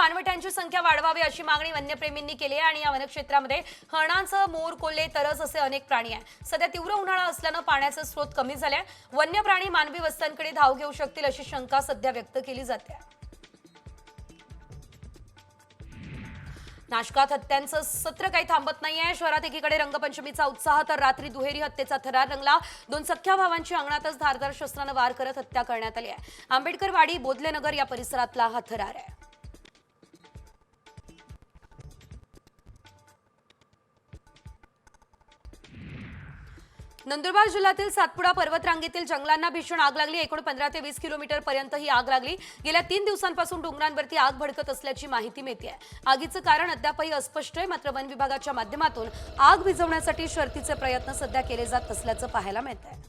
पाणवठ्यांची संख्या वाढवावी अशी मागणी वन्यप्रेमींनी केली आहे आणि या वनक्षेत्रामध्ये हरणांचं मोर कोल्हे तरस असे अनेक प्राणी आहे सध्या तीव्र उन्हाळा असल्यानं पाण्याचे स्रोत कमी झाले वन्य प्राणी मानवी वस्त्यांकडे धाव घेऊ शकतील अशी शंका सध्या व्यक्त केली जाते. नाशकात हत्यांचं सत्र काही थांबत नाहीये. शहरात एकीकडे रंगपंचमीचा उत्साह तर रात्री दुहेरी हत्येचा थरार रंगला. दोन सख्या भावांची अंगणातच धारदार शस्त्रानं वार करत हत्या करण्यात आली आहे. आंबेडकरवाडी बोधलेनगर या परिसरातला हा थरार आहे. नंदुरबार जिल्ह्यातील सातपुडा पर्वतरांगेतील जंगलांना भीषण आग लागली. एकूण पंधरा ते वीस किलोमीटर पर्यंत ही आग लागली. गेल्या तीन दिवसांपासून डोंगरांवरती आग भडकत असल्याची माहिती मिळते आगीचं कारण अद्यापही अस्पष्ट आहे. मात्र वन विभागाच्या माध्यमातून आग विझवण्यासाठी शर्तीचे प्रयत्न सध्या केले जात असल्याचं पाहायला मिळत आहे